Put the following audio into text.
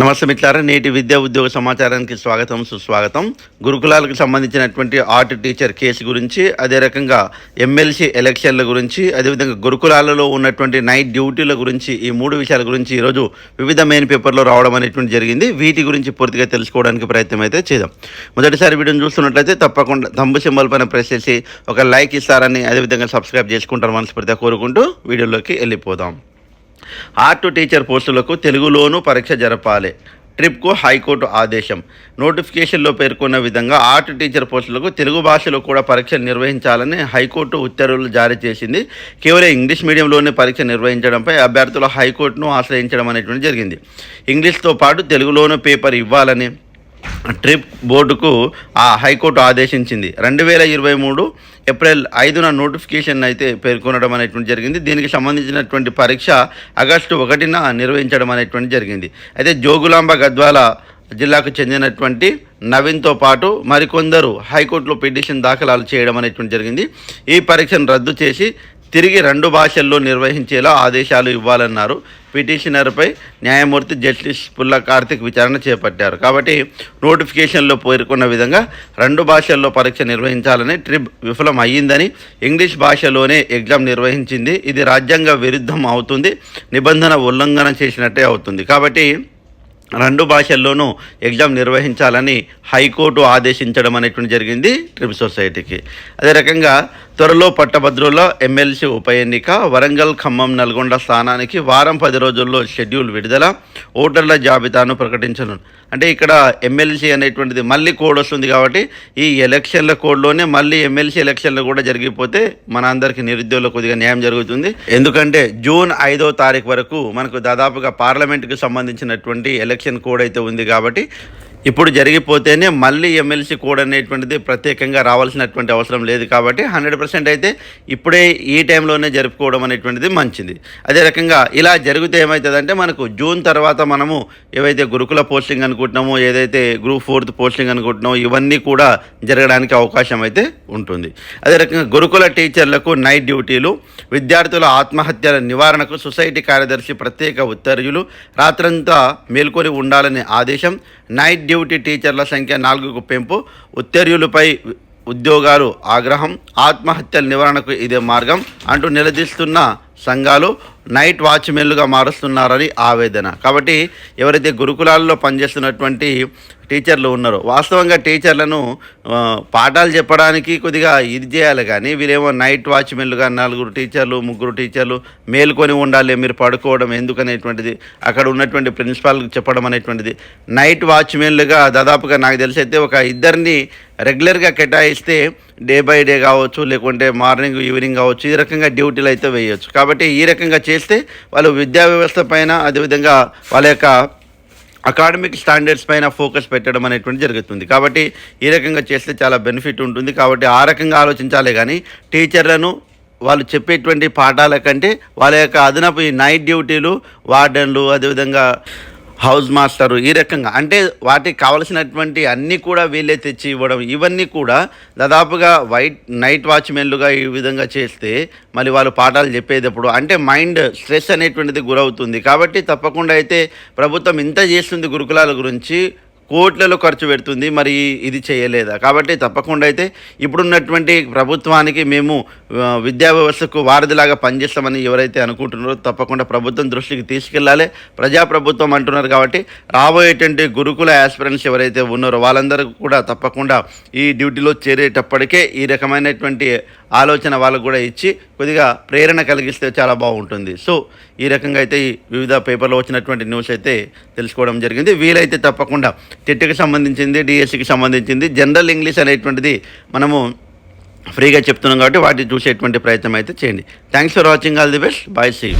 నమస్తే మిత్రులారా నేటి విద్యా ఉద్యోగ సమాచారానికి స్వాగతం సుస్వాగతం. గురుకులాలకు సంబంధించినటువంటి ఆర్ట్ టీచర్ కేసు గురించి అదే రకంగా ఎమ్మెల్సీ ఎలక్షన్ల గురించి అదేవిధంగా గురుకులాలలో ఉన్నటువంటి నైట్ డ్యూటీల గురించి ఈ మూడు విషయాల గురించి ఈరోజు వివిధ మెయిన్ పేపర్లో రావడం అనేటువంటి జరిగింది. వీటి గురించి పూర్తిగా తెలుసుకోవడానికి ప్రయత్నం అయితే చేద్దాం. మొదటిసారి వీడియోని చూస్తున్నట్లయితే తప్పకుండా తంబు సింబల్ పైన ప్రెస్ చేసి ఒక లైక్ ఇస్తారని అదేవిధంగా సబ్స్క్రైబ్ చేసుకుంటారు మనస్ఫూర్తిగా కోరుకుంటూ వీడియోలోకి వెళ్ళిపోదాం. ఆర్ట్ టీచర్ పోస్టులకు తెలుగులోనూ పరీక్ష జరపాలి. ట్రిప్కు హైకోర్టు ఆదేశం. నోటిఫికేషన్లో పేర్కొన్న విధంగా ఆర్ట్ టీచర్ పోస్టులకు తెలుగు భాషలో కూడా పరీక్షలు నిర్వహించాలని హైకోర్టు ఉత్తర్వులు జారీ చేసింది. కేవలం ఇంగ్లీష్ మీడియంలోనే పరీక్ష నిర్వహించడంపై అభ్యర్థులు హైకోర్టును ఆశ్రయించడం అనేటువంటి జరిగింది. ఇంగ్లీష్తో పాటు తెలుగులోనూ పేపర్ ఇవ్వాలని ట్రిప్ బోర్డుకు ఆ హైకోర్టు ఆదేశించింది. రెండు వేల ఇరవై మూడు ఏప్రిల్ ఐదున నోటిఫికేషన్ అయితే పేర్కొనడం అనేటువంటి జరిగింది. దీనికి సంబంధించినటువంటి పరీక్ష ఆగస్టు ఒకటిన నిర్వహించడం అనేటువంటి జరిగింది. అయితే జోగులాంబ గద్వాల జిల్లాకు చెందినటువంటి నవీన్తో పాటు మరికొందరు హైకోర్టులో పిటిషన్ దాఖలాలు చేయడం అనేటువంటి జరిగింది. ఈ పరీక్షను రద్దు చేసి తిరిగి రెండు భాషల్లో నిర్వహించేలా ఆదేశాలు ఇవ్వాలన్నారు. పిటిషనర్పై న్యాయమూర్తి జస్టిస్ పుల్ల కార్తిక్ విచారణ చేపట్టారు. కాబట్టి నోటిఫికేషన్లో పేర్కొన్న విధంగా రెండు భాషల్లో పరీక్ష నిర్వహించాలని ట్రిప్ విఫలం అయ్యిందని ఇంగ్లీష్ భాషలోనే ఎగ్జామ్ నిర్వహించింది. ఇది రాజ్యాంగ విరుద్ధం అవుతుంది. నిబంధన ఉల్లంఘన చేసినట్టే అవుతుంది. కాబట్టి రెండు భాషల్లోనూ ఎగ్జామ్ నిర్వహించాలని హైకోర్టు ఆదేశించడం అనేటువంటి జరిగింది ట్రిప్ సొసైటీకి. అదే రకంగా త్వరలో పట్టభద్రుల ఎమ్మెల్సీ ఉప ఎన్నిక వరంగల్ ఖమ్మం నల్గొండ స్థానానికి వారం పది రోజుల్లో షెడ్యూల్ విడుదల ఓటర్ల జాబితాను ప్రకటించను. అంటే ఇక్కడ ఎమ్మెల్సీ అనేటువంటిది మళ్ళీ కోడ్ వస్తుంది కాబట్టి ఈ ఎలక్షన్ల కోడ్లోనే మళ్ళీ ఎమ్మెల్సీ ఎలక్షన్లు కూడా జరిగిపోతే మన అందరికీ నిరుద్యోగులకు కొద్దిగా న్యాయం జరుగుతుంది. ఎందుకంటే జూన్ ఐదో తారీఖు వరకు మనకు దాదాపుగా పార్లమెంట్కి సంబంధించినటువంటి ఎలక్షన్ కోడ్ అయితే ఉంది కాబట్టి ఇప్పుడు జరిగిపోతేనే మళ్ళీ ఎమ్మెల్సీ కోడ్ అనేటువంటిది ప్రత్యేకంగా రావాల్సినటువంటి అవసరం లేదు కాబట్టి హండ్రెడ్ పర్సెంట్ అయితే ఇప్పుడే ఈ టైంలోనే జరుపుకోవడం అనేటువంటిది మంచిది. అదే రకంగా ఇలా జరిగితే ఏమవుతుందంటే మనకు జూన్ తర్వాత మనము ఏవైతే గురుకుల పోస్టింగ్ అనుకుంటున్నామో ఏదైతే గ్రూప్ ఫోర్త్ పోస్టింగ్ అనుకుంటున్నామో ఇవన్నీ కూడా జరగడానికి అవకాశం అయితే ఉంటుంది. అదే రకంగా గురుకుల టీచర్లకు నైట్ డ్యూటీలు విద్యార్థుల ఆత్మహత్యల నివారణకు సొసైటీ కార్యదర్శి ప్రత్యేక ఉత్తర్వులు రాత్రంతా మేల్కొని ఉండాలనే ఆదేశం నైట్ డ్యూటీ టీచర్ల సంఖ్య నాలుగుకు పెంపు. ఉత్తర్వులపై ఉద్యోగాలు ఆగ్రహం. ఆత్మహత్యల నివారణకు ఇదే మార్గం అంటూ నిలదీస్తున్న సంఘాలు నైట్ వాచ్మెన్లుగా మారుస్తున్నారని ఆవేదన. కాబట్టి ఎవరైతే గురుకులాల్లో పనిచేస్తున్నటువంటి టీచర్లు ఉన్నారు. వాస్తవంగా టీచర్లను పాఠాలు చెప్పడానికి కొద్దిగా ఇది చేయాలి కానీ వీరేమో నైట్ వాచ్మెన్లుగా నలుగురు టీచర్లు ముగ్గురు టీచర్లు మేల్కొని ఉండాలి మీరు పడుకోవడం ఎందుకనేటువంటిది అక్కడ ఉన్నటువంటి ప్రిన్సిపాల్కి చెప్పడం అనేటువంటిది. నైట్ వాచ్మెన్లుగా దాదాపుగా నాకు తెలిసి అయితే ఒక ఇద్దరిని రెగ్యులర్గా కేటాయిస్తే డే బై డే కావచ్చు లేకుంటే మార్నింగ్ ఈవినింగ్ కావచ్చు ఈ రకంగా డ్యూటీలు అయితే వేయవచ్చు కాబట్టి ఈ రకంగా చేస్తే వాళ్ళు విద్యా వ్యవస్థ పైన అదేవిధంగా వాళ్ళ యొక్క అకాడమిక్ స్టాండర్డ్స్ పైన ఫోకస్ పెట్టడం అనేటువంటి జరుగుతుంది. కాబట్టి ఈ రకంగా చేస్తే చాలా బెనిఫిట్ ఉంటుంది. కాబట్టి ఆ రకంగా ఆలోచించాలి కానీ టీచర్లను వాళ్ళు చెప్పేటువంటి పాఠాల కంటే వాళ్ళ యొక్క అదనపు ఈ నైట్ డ్యూటీలు వార్డెన్లు అదేవిధంగా హౌస్ మాస్టరు ఈ రకంగా. అంటే వాటికి కావలసినటువంటి అన్నీ కూడా వీళ్ళే తెచ్చి ఇవ్వడం. ఇవన్నీ కూడా దాదాపుగా వైట్ నైట్ వాచ్మెన్లుగా ఈ విధంగా చేస్తే మళ్ళీ వాళ్ళు పాఠాలు చెప్పేటప్పుడు అంటే మైండ్ స్ట్రెస్ అనేటువంటిది గురవుతుంది. కాబట్టి తప్పకుండా అయితే ప్రభుత్వం ఇంత చేస్తుంది గురుకులాల గురించి కోట్లలో ఖర్చు పెడుతుంది మరి ఇది చేయలేదా? కాబట్టి తప్పకుండా అయితే ఇప్పుడున్నటువంటి ప్రభుత్వానికి మేము విద్యా వ్యవస్థకు వారధిలాగా పనిచేస్తామని ఎవరైతే అనుకుంటున్నారో తప్పకుండా ప్రభుత్వం దృష్టికి తీసుకెళ్ళాలి ప్రజాప్రభుత్వం అంటున్నారు కాబట్టి రాబోయేటువంటి గురుకుల యాస్పిరెంట్స్ ఎవరైతే ఉన్నారో వాళ్ళందరూ కూడా తప్పకుండా ఈ డ్యూటీలో చేరేటప్పటికే ఈ రకమైనటువంటి ఆలోచన వాళ్ళకు కూడా ఇచ్చి కొద్దిగా ప్రేరణ కలిగిస్తే చాలా బాగుంటుంది. సో ఈ రకంగా అయితే ఈ వివిధ పేపర్లో వచ్చినటువంటి న్యూస్ అయితే తెలుసుకోవడం జరిగింది. వీలైతే తప్పకుండా టెట్కి సంబంధించింది డిఎస్సికి సంబంధించింది జనరల్ ఇంగ్లీష్ అనేటువంటిది మనము ఫ్రీగా చెప్తున్నాం కాబట్టి వాటిని చూసేటువంటి ప్రయత్నం అయితే చేయండి. Thanks for watching all the best bye see